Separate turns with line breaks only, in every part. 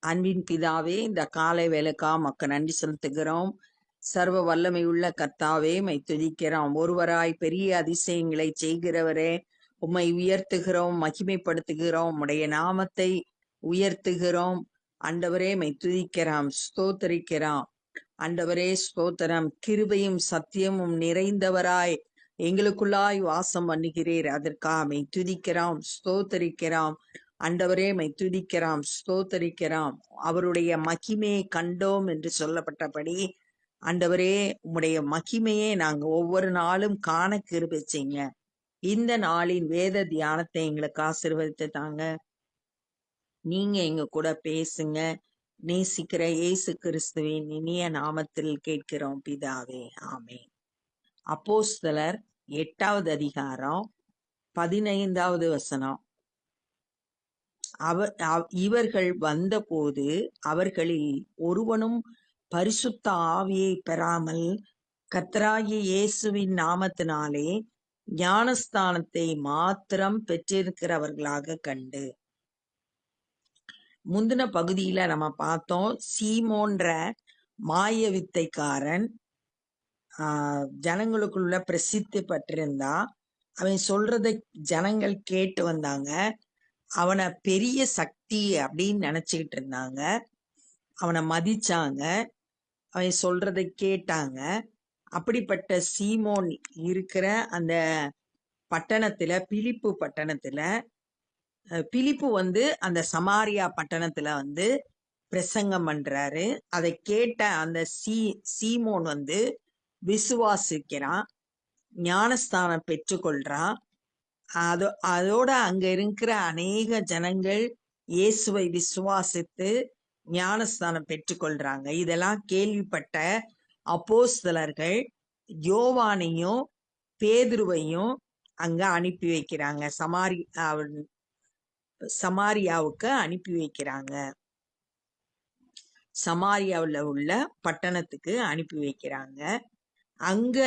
அன்பின் பிதாவே இந்த காலை வேலைக்கா மக்க நன்றி செலுத்துகிறோம். சர்வ வல்லமை உள்ள கர்த்தாவே மை துதிக்கிறோம். ஒருவராய் பெரிய அதிசயங்களை செய்கிறவரே உம்மை உயர்த்துகிறோம் மகிமைப்படுத்துகிறோம். உடைய நாமத்தை உயர்த்துகிறோம். அண்டவரே மை துதிக்கிறாம் ஸ்தோத்தரிக்கிறாம். அண்டவரே ஸ்தோத்திரம். கிருபையும் சத்தியமும் நிறைந்தவராய் எங்களுக்குள்ளாய் வாசம் பண்ணுகிறீர். அதற்காக மை துதிக்கிறோம் ஸ்தோத்தரிக்கிறோம். ஆண்டவரே மை துதிக்கிறாம் ஸ்தோத்தரிக்கிறாம். அவருடைய மகிமையை கண்டோம் என்று சொல்லப்பட்டபடி ஆண்டவரே உம்முடைய மகிமையை நாங்க ஒவ்வொரு நாளும் காண கிருபிச்சிங்க இந்த நாளின் வேத தியானத்தை எங்களுக்கு ஆசிர்வதித்து தாங்க. நீங்க எங்க கூட பேசுங்க. நேசிக்கிற இயேசு கிறிஸ்துவின் இனிய நாமத்தில் கேட்கிறோம் பிதாவே. ஆமே அப்போஸ்தலர் எட்டாவது அதிகாரம் பதினைந்தாவது வசனம். அவ இவர்கள் வந்தபோது அவர்களில் ஒருவனும் பரிசுத்த ஆவியை பெறாமல் கர்த்தராகிய இயேசுவின் நாமத்தினாலே ஞானஸ்தானத்தை மாத்திரம் பெற்றிருக்கிறவர்களாக கண்டு. முந்தின பகுதியில நம்ம பார்த்தோம் சீமோன்ற மாய வித்தைக்காரன் ஆஹ், ஜனங்களுக்குள்ள பிரசித்தி பெற்றிருந்தா அவன் சொல்றதை ஜனங்கள் கேட்டு வந்தாங்க. அவனை பெரிய சக்தி அப்படின்னு நினைச்சுக்கிட்டு இருந்தாங்க. அவனை மதிச்சாங்க. அவன் சொல்றதை கேட்டாங்க. அப்படிப்பட்ட சீமோன் இருக்கிற அந்த பட்டணத்துல பிலிப்பு பட்டணத்துல பிலிப்பு வந்து அந்த சமாரியா பட்டணத்துல வந்து பிரசங்கம் பண்றாரு. அதை கேட்ட அந்த சீ சீமோன் வந்து விசுவாசிக்கிறான் ஞானஸ்தானம் பெற்றுக்கொள்றான். அதோ அதோட அங்க இருக்கிற அநேக ஜனங்கள் இயேசுவை விசுவாசித்து ஞானஸ்தானம் பெற்றுக்கொள்றாங்க. இதெல்லாம் கேள்விப்பட்ட அப்போஸ்தலர்கள் யோவானையும் பேதுருவையும் அங்க அனுப்பி வைக்கிறாங்க. சமாரி சமாரியாவுக்கு அனுப்பி வைக்கிறாங்க. சமாரியாவில் உள்ள பட்டணத்துக்கு அனுப்பி வைக்கிறாங்க. அங்க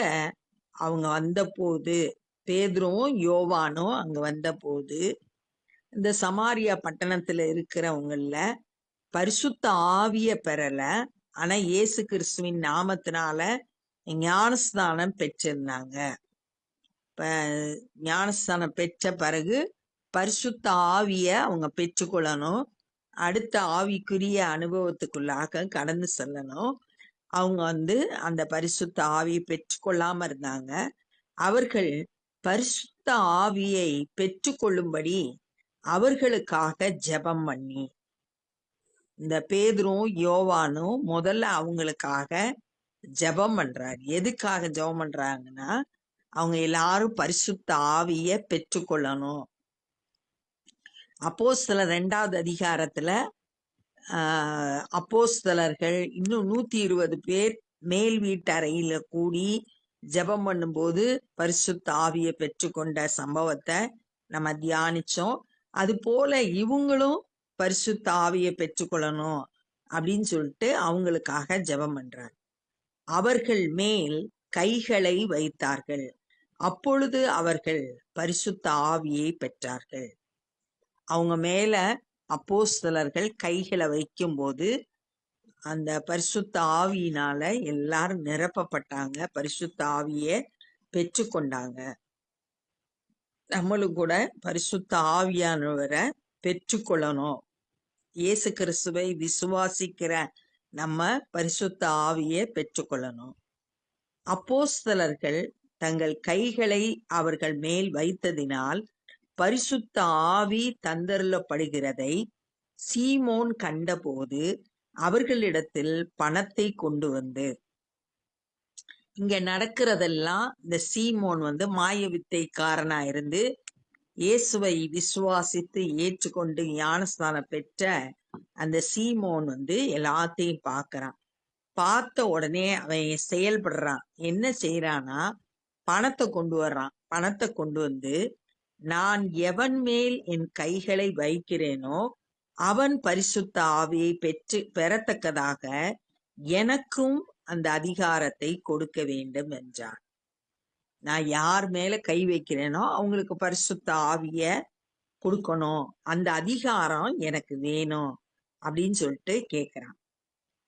அவங்க வந்தபோது பேதுருவும் யோவானும் அங்க வந்தபோது இந்த சமாரியா பட்டணத்துல இருக்கிறவங்கள பரிசுத்த ஆவிய பெறல. ஆனா இயேசு கிறிஸ்துவின் நாமத்தினால ஞானஸ்தானம் பெற்றிருந்தாங்க. இப்ப ஞானஸ்தானம் பெற்ற பிறகு பரிசுத்த ஆவிய அவங்க பெற்றுக்கொள்ளணும். அடுத்த ஆவிக்குரிய அனுபவத்துக்குள்ளாக கடந்து செல்லணும். அவங்க வந்து அந்த பரிசுத்த ஆவியை பெற்றுக்கொள்ளாம இருந்தாங்க. அவர்கள் பரிசுத்த ஆவியை பெற்றுக்கொள்ளும்படி அவர்களுக்காக ஜெபம் பண்ணி. இந்த பேதரும் யோவானும் முதல்ல அவங்களுக்காக ஜெபம் பண்றாரு. எதுக்காக ஜெபம் பண்றாங்கன்னா அவங்க எல்லாரும் பரிசுத்த ஆவிய பெற்றுக்கொள்ளணும். அப்போஸ்தலர் ரெண்டாவது அதிகாரத்துல ஆஹ் அப்போஸ்தலர்கள் இன்னும் நூத்தி இருபது பேர் மேல் வீட்டறையில கூடி ஜெபம் பண்ணும்போது பரிசுத்த ஆவியை பெற்றுக்கொண்ட சம்பவத்தை நம்ம தியானிச்சோம். அது போல இவங்களும் பரிசுத்த ஆவியை பெற்றுக்கொள்ளணும் அப்படின்னு சொல்லிட்டு அவங்களுக்காக ஜெபம் பண்றாங்க. அவர்கள் மேல் கைகளை வைத்தார்கள். அப்பொழுது அவர்கள் பரிசுத்த ஆவியை பெற்றார்கள். அவங்க மேல அப்போஸ்தலர்கள் கைகளை வைக்கும்போது அந்த பரிசுத்த ஆவியினால எல்லாரும் நிரப்பப்பட்டாங்க. பரிசுத்த ஆவியை பெற்றுக்கொண்டாங்க. நம்மளும் கூட பரிசுத்த ஆவியானவரை பெற்றுக்கொள்ளணும். இயேசு கிறிஸ்துவை விசுவாசிக்கிற நம்ம பரிசுத்த ஆவியை பெற்றுக்கொள்ளணும். அப்போஸ்தலர்கள் தங்கள் கைகளை அவர்கள் மேல் வைத்ததினால் பரிசுத்த ஆவி தந்தருளப்படுகிறதை சீமோன் கண்டபோது அவர்களிடத்தில் பணத்தை கொண்டு வந்து இங்க நடக்கிறதெல்லாம் இந்த சீமோன் வந்து மாய வித்தைக்காரனா இருந்து இயேசுவை விசுவாசித்து ஏற்றுக்கொண்டு ஞானஸ்தானம் பெற்ற அந்த சீமோன் வந்து எல்லாத்தையும் பார்க்கறான். பார்த்த உடனே அவன் செயல்படுறான். என்ன செய்யறானா பணத்தை கொண்டு வர்றான். பணத்தை கொண்டு வந்து நான் எவன் மேல் என் கைகளை வைக்கிறேனோ அவன் பரிசுத்த ஆவியை பெற்று பெறத்தக்கதாக எனக்கும் அந்த அதிகாரத்தை கொடுக்க வேண்டும் என்றான். நான் யார் மேல கை வைக்கிறேனோ அவங்களுக்கு பரிசுத்த ஆவிய கொடுக்கணும். அந்த அதிகாரம் எனக்கு வேணும் அப்படின்னு சொல்லிட்டு கேக்குறான்.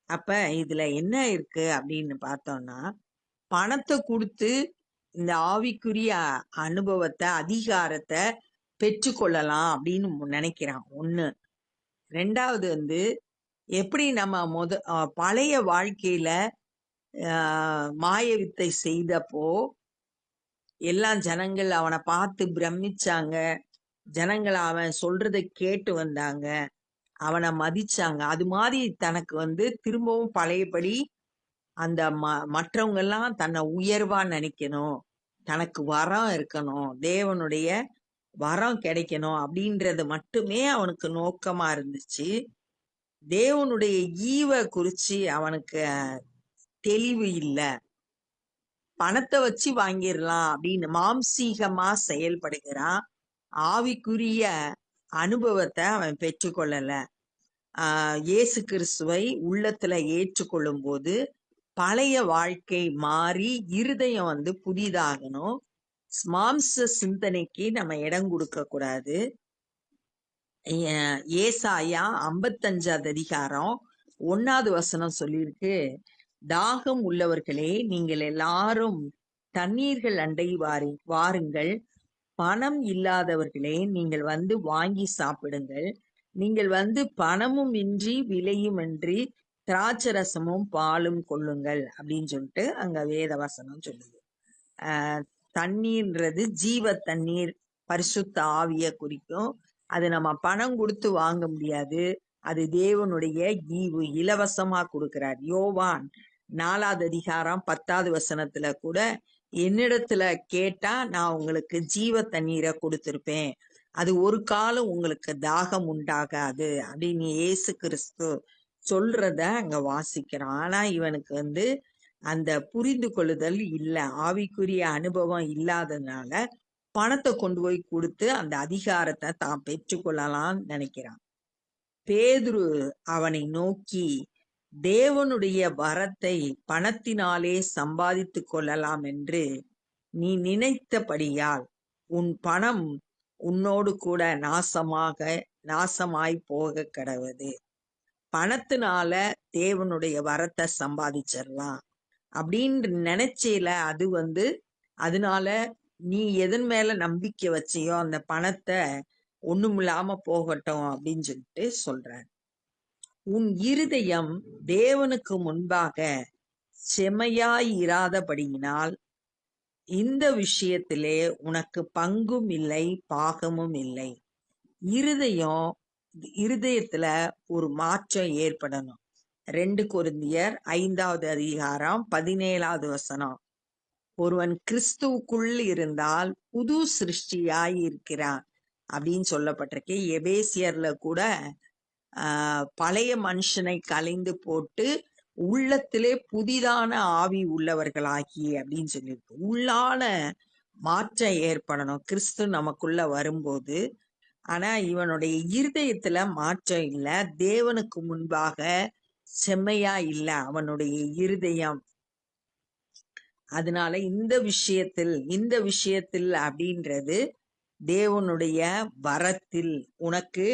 அப்ப இதுல என்ன இருக்கு அப்படின்னு பார்த்தோம்னா பணத்தை கொடுத்து இந்த ஆவிக்குரிய அனுபவத்தை அதிகாரத்தை பெற்றுக்கொள்ளலாம் அப்படின்னு நினைக்கிறான். ஒண்ணு. ரெண்டாவது வந்து எப்படி நம்ம முத பழைய வாழ்க்கையில ஆஹ் மாய வித்தை செய்தப்போ எல்லாம் ஜனங்கள் அவனை பார்த்து பிரமிச்சாங்க. ஜனங்கள் அவன் சொல்றதை கேட்டு வந்தாங்க. அவனை மதிச்சாங்க. அது மாதிரி தனக்கு வந்து திரும்பவும் பழையபடி அந்த ம மற்றவங்க எல்லாம் தன்னை உயர்வா நினைக்கணும். தனக்கு வரம் இருக்கணும். தேவனுடைய வரம் கிடைக்கணும் அப்படின்றது மட்டுமே அவனுக்கு நோக்கமா இருந்துச்சு. தேவனுடைய ஈவ குறிச்சு அவனுக்கு தெளிவு இல்ல. பணத்தை வச்சு வாங்கிடலாம் அப்படின்னு மாம்சீகமா செயல்படுகிறான். ஆவிக்குரிய அனுபவத்தை அவன் பெற்றுக்கொள்ளல. ஆஹ் இயேசு கிறிஸ்துவை உள்ளத்துல ஏற்றுக்கொள்ளும் போது பழைய வாழ்க்கை மாறி இருதயம் வந்து புதிதாகணும். மாம்ச சிந்தனைக்கு நம்ம இடம் கொடுக்க கூடாது. ஏசாயா ஐம்பத்தஞ்சாவது அதிகாரம் ஒன்னாவது வசனம் சொல்லியிருக்கு. தாகம் உள்ளவர்களே நீங்கள் எல்லாரும் தண்ணீர்கள் அண்டை வாரி வாருங்கள். பணம் இல்லாதவர்களே நீங்கள் வந்து வாங்கி சாப்பிடுங்கள். நீங்கள் வந்து பணமும் இன்றி விலையும் இன்றி திராட்சரசமும் பாலும் கொள்ளுங்கள். அப்படின்னு சொல்லிட்டு அங்க வேத வசனம் சொல்லுது. ஆஹ் தண்ணீர்ன்றது ஜீவ தண்ணீர் பரிசுத்த ஆவிய குறிக்கும். அது நம்ம பணம் கொடுத்து வாங்க முடியாது. அது தேவனுடைய ஈவு இலவசமா கொடுக்கிறார். யோவான் நாலாவது அதிகாரம் பத்தாவது வசனத்துல கூட என்னிடத்துல கேட்டா நான் உங்களுக்கு ஜீவ தண்ணீரை கொடுத்திருப்பேன். அது ஒரு காலம் உங்களுக்கு தாகம் உண்டாகாது அப்படின்னு இயேசு கிறிஸ்து சொல்றத அங்க வாசிக்கிறான். ஆனா இவனுக்கு வந்து அந்த புரிந்து கொள்ளுதல் இல்ல ஆவிக்குரிய அனுபவம் இல்லாததுனால பணத்தை கொண்டு போய் கொடுத்து அந்த அதிகாரத்தை தான் பெற்றுக்கொள்ளலாம்னு நினைக்கிறான். பேதுரு அவனை நோக்கி தேவனுடைய வரத்தை பணத்தினாலே சம்பாதித்து கொள்ளலாம் என்று நீ நினைத்தபடியால் உன் பணம் உன்னோடு கூட நாசமாக நாசமாய் போக கடவுது. பணத்தினால தேவனுடைய வரத்தை சம்பாதிச்சிடலாம். அப்படின்னு நினைச்சேல அது வந்து அதனால நீ எதன் மேல நம்பிக்கை வச்சியோ அந்த பணத்தை ஒண்ணுமில்லாம போகட்டும் அப்படின்னு சொல்லிட்டு சொல்றார். உன் இருதயம் தேவனுக்கு முன்பாக செமையாய் இராதபடியினால் இந்த விஷயத்திலே உனக்கு பங்கும் இல்லை பாகமும் இல்லை. இருதயம் இருதயத்துல ஒரு மாற்றம் ஏற்படணும். ரெண்டு குருந்தியர் ஐந்தாவது அதிகாரம் பதினேழாவது வசனம். ஒருவன் கிறிஸ்துவுக்குள் இருந்தால் புது சிருஷ்டியாய் இருக்கிறான் அப்படின்னு சொல்லப்பட்டிருக்கு. எபேசியர்ல கூட ஆஹ் பழைய மனுஷனை கலைந்து போட்டு உள்ளத்திலே புதிதான ஆவி உள்ளவர்களாகி அப்படின்னு சொல்லியிருக்கு. உள்ளான மாற்றம் ஏற்படணும். கிறிஸ்து நமக்குள்ள வரும்போது ஆனா இவனுடைய இருதயத்துல மாற்றம் இல்லை. தேவனுக்கு முன்பாக செம்மையா இல்ல அவனுடைய இருதயம். அதனால இந்த விஷயத்தில் இந்த விஷயத்தில் அப்படின்றது தேவனுடைய வரத்தில் உனக்கு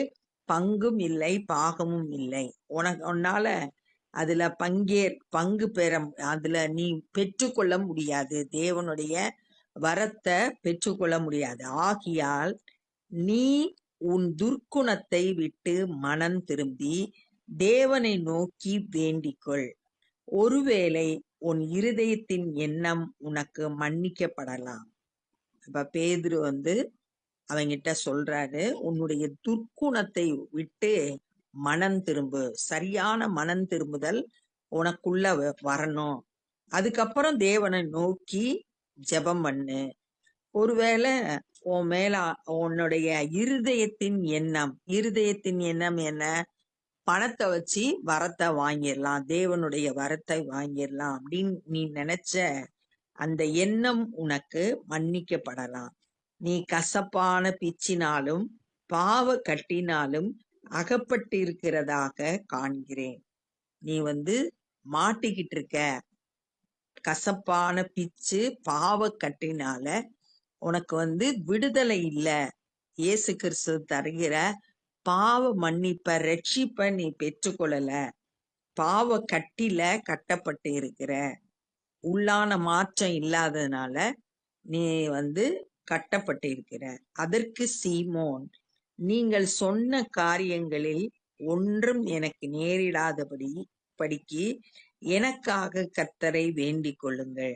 பங்கும் இல்லை பாகமும் இல்லை. உனக்கு உன்னால அதுல பங்கே பங்கு பெற அதுல நீ பெற்றுக்கொள்ள முடியாது. தேவனுடைய வரத்தை பெற்றுக்கொள்ள முடியாது. ஆகியால் நீ உன் துர்க்குணத்தை விட்டு மனம் திரும்பி தேவனை நோக்கி வேண்டிக்கொள். ஒருவேளை உன் இருதயத்தின் எண்ணம் உனக்கு மன்னிக்கப்படலாம். அப்ப பேதுரு வந்து அவங்கிட்ட சொல்றாரு உன்னுடைய துர்க்குணத்தை விட்டு மனம் திரும்பு. சரியான மனம் திரும்புதல் உனக்குள்ள வ- வரணும். அதுக்கப்புறம் தேவனை நோக்கி ஜெபம் பண்ணு. ஒருவேளை உன் மேல உன்னுடைய இருதயத்தின் எண்ணம் இருதயத்தின் எண்ணம் என்ன? பணத்தை வச்சு வரத்தை வாங்கிடலாம் தேவனுடைய வரத்தை வாங்கிடலாம் அப்படின்னு நீ நினைச்ச அந்த எண்ணம் உனக்கு மன்னிக்கப்படலாம். நீ கசப்பான பிச்சினாலும் பாவ கட்டினாலும் அகப்பட்டிருக்கிறதாக காண்கிறேன். நீ வந்து மாட்டிக்கிட்டு இருக்க. கசப்பான பிச்சு பாவ கட்டினால உனக்கு வந்து விடுதலை இல்லை. இயேசு கிறிஸ்து தருகிற பாவ மன்னிப்ப ரட்சிப்ப நீ பெற்றுக்கொள்ளல. பாவ கட்டில கட்டப்பட்டு இருக்கிற. உள்ளான மாற்றம் இல்லாததுனால நீ வந்து கட்டப்பட்டு இருக்கிற. அதற்கு சீமோன் நீங்கள் சொன்ன காரியங்களில் ஒன்றும் எனக்கு நேரிடாதபடி படிக்கு எனக்காக கத்தரை வேண்டிக் கொள்ளுங்கள்.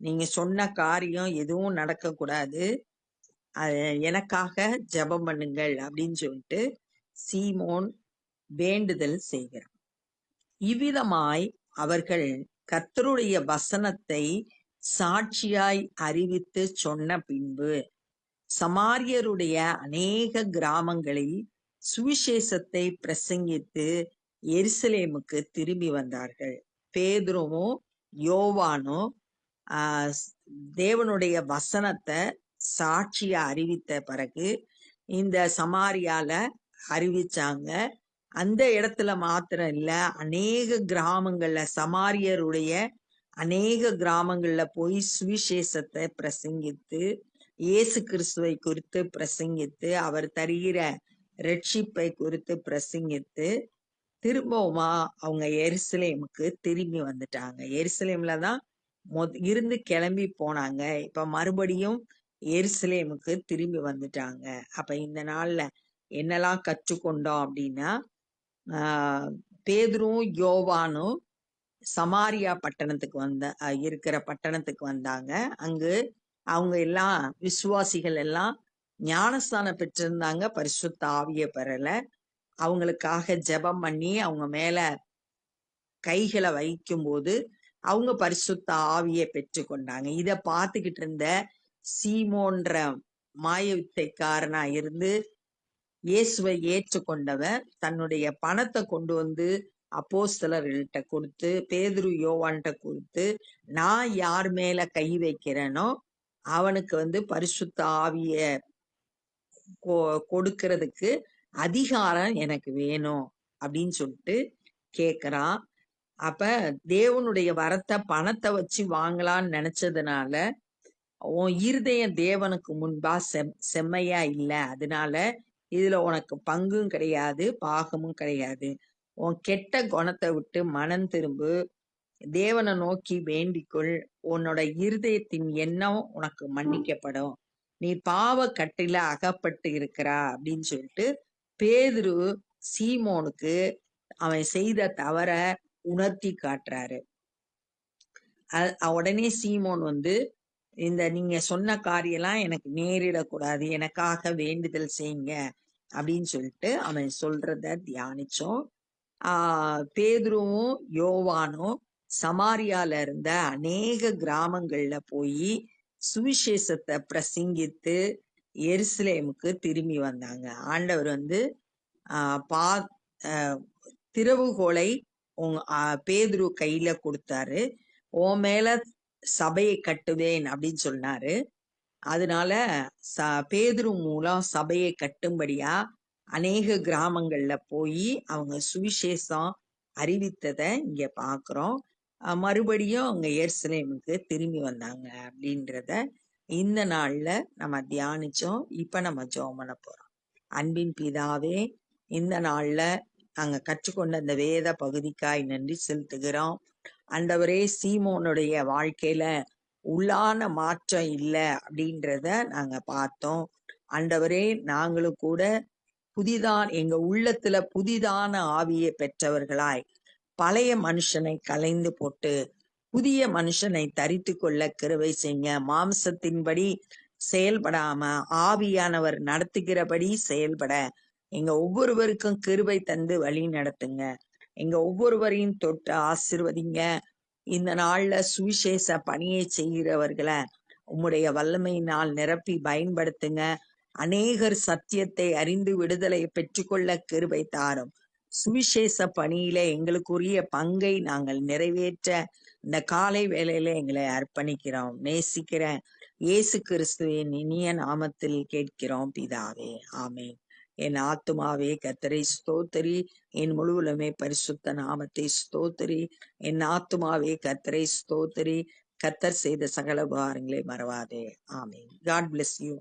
நீங்க சொன்ன காரியம் எதுவும் நடக்கக்கூடாது. எனக்காக ஜெபம் பண்ணுங்கள் அப்படின்னு சொல்லிட்டு சீமோன் வேண்டுதல் செய்கிறார் இவ்விதமாய் அவர்கள் கர்த்தருடைய வசனத்தை சாட்சியாய் அறிவித்து சொன்ன பின்பு சமாரியருடைய அநேக கிராமங்களில் சுவிசேஷத்தை பிரசங்கித்து எருசலேமுக்கு திரும்பி வந்தார்கள். பேதுருவும் யோவானும் தேவனுடைய வசனத்தை சாட்சிய அறிவித்த பிறகு இந்த சமாரியால அறிவிச்சாங்க. அந்த இடத்துல மாத்திரம் இல்ல அநேக கிராமங்கள்ல சமாரியருடைய அநேக கிராமங்கள்ல போய் சுவிசேஷத்தை பிரசங்கித்து இயேசு கிறிஸ்துவை குறித்து பிரசங்கித்து அவர் தருகிற ரட்சிப்பை குறித்து பிரசங்கித்து திரும்பவுமா அவங்க எருசலேமுக்கு திரும்பி வந்துட்டாங்க. எருசலேம்ல தான் மொத இருந்து கிளம்பி போனாங்க. இப்ப மறுபடியும் எருசலேமுக்கு திரும்பி வந்துட்டாங்க. அப்ப இந்த நாள்ல என்னெல்லாம் கற்றுக்கொண்டோம் அப்படின்னா ஆஹ் பேதுரும் யோவானும் சமாரியா பட்டணத்துக்கு வந்த அஹ் இருக்கிற பட்டணத்துக்கு வந்தாங்க. அங்கு அவங்க எல்லாம் விசுவாசிகள் எல்லாம் ஞானஸ்தானம் பெற்றிருந்தாங்க. பரிசுத்த ஆவிய பெறல. அவங்களுக்காக ஜெபம் பண்ணி அவங்க மேல கைகளை வைக்கும்போது அவங்க பரிசுத்த ஆவியை பெற்றுக்கொண்டாங்க. இதை பார்த்துக்கிட்டு இருந்த சீமோன்ற மாயவித்தைக்காரனா இருந்து இயேசுவை ஏற்றுக்கொண்டவன் தன்னுடைய பணத்தை கொண்டு வந்து அப்போஸ்தலர்கள்ட்ட கொடுத்து பேதுரு யோவான்கிட்ட கொடுத்து நான் யார் மேல கை வைக்கிறேனோ அவனுக்கு வந்து பரிசுத்த ஆவிய கொ- கொடுக்கறதுக்கு அதிகாரம் எனக்கு வேணும் அப்படின்னு சொல்லிட்டு கேக்குறான். அப்ப தேவனுடைய வரத்தை பணத்தை வச்சு வாங்கலாம்னு நினைச்சதுனால உன் இருதயம் தேவனுக்கு முன்பா செம் செம்மையா இல்ல. அதனால இதுல உனக்கு பங்கும் கிடையாது பாகமும் கிடையாது. உன் கெட்ட குணத்தை விட்டு மனம் திரும்பு. தேவனை நோக்கி வேண்டிக்கொள். உன்னோட இருதயத்தின் எண்ணம் உனக்கு மன்னிக்கப்படும். நீ பாவ கட்டில அகப்பட்டு இருக்கிறா அப்படின்னு சொல்லிட்டு பேதுரு சீமோனுக்கு அவன் செய்த தவற உணர்த்தி காட்டுறாரு. அ- உடனே சீமோன் வந்து இந்த நீங்க சொன்ன காரியெல்லாம் எனக்கு நேரிடக்கூடாது எனக்காக வேண்டுதல் செய்யுங்க அப்படின்னு சொல்லிட்டு அவன் சொல்றத தியானிச்சோம். ஆஹ் பேதுருவும் யோவானும் சமாரியால இருந்த அநேக கிராமங்கள்ல போய் சுவிசேஷத்தை பிரசங்கித்து எருசலேமுக்கு திரும்பி வந்தாங்க. ஆண்டவர் வந்து பா திறவுகோலை உங் பேதுரு கையில கொடுத்தாரு. உன் மேல சபையை கட்டுவேன் அப்படின்னு சொன்னாரு. அதனால ச பேதுரு மூலம் சபையை கட்டும்படியா அநேக கிராமங்கள்ல போய் அவங்க சுவிசேஷம் அறிவித்ததை இங்க பாக்குறோம். மறுபடியும் அவங்க எருசலேமுக்கு திரும்பி வந்தாங்க அப்படின்றத இந்த நாள்ல நம்ம தியானிச்சோம். இப்ப நம்ம ஜோமன பண்ண போறோம். அன்பின் பிதாவே இந்த நாள்ல நாங்க கற்றுக்கொண்ட அந்த வேத பகுதிக்காய் நன்றி செலுத்துகிறோம். ஆண்டவரே சீமோனுடைய வாழ்க்கையில உள்ளான மாற்றம் இல்லை அப்படின்றத நாங்க பார்த்தோம். ஆண்டவரே நாங்களும் கூட புதிதான் எங்க உள்ளத்துல புதிதான ஆவியை பெற்றவர்களாய் பழைய மனுஷனை கலைந்து போட்டு புதிய மனுஷனை தரித்து கொள்ள கிருவை செய்ய மாம்சத்தின்படி செயல்படாம ஆவியானவர் நடத்துகிறபடி செயல்பட எங்க ஒவ்வொருவருக்கும் கிருவை தந்து வழி நடத்துங்க. எங்க ஒவ்வொருவரையும் தொட்டு ஆசிர்வதிங்க. இந்த நாள்ல சுவிசேஷ பணியை செய்கிறவர்களை உம்முடைய வல்லமையினால் நிரப்பி பயன்படுத்துங்க. அநேகர் சத்தியத்தை அறிந்து விடுதலை பெற்றுக்கொள்ள கிருபை தாரும். சுவிசேஷ பணியில எங்களுக்குரிய பங்கை நாங்கள் நிறைவேற்ற இந்த காலை வேலையில எங்களை அர்ப்பணிக்கிறோம். நேசிக்கிற இயேசு கிறிஸ்துவின் இனிய நாமத்தில் கேட்கிறோம் பிதாவே. ஆமே என் ஆத்துமாவே கத்தரை ஸ்தோத்தரி. என் முழுவலுமே பரிசுத்த நாமத்தை ஸ்தோத்தரி. என் ஆத்துமாவே கத்தரை ஸ்தோத்தரி. கத்தர் செய்த சகல உபகாரங்களை மறவாதே. ஆமீன். God bless you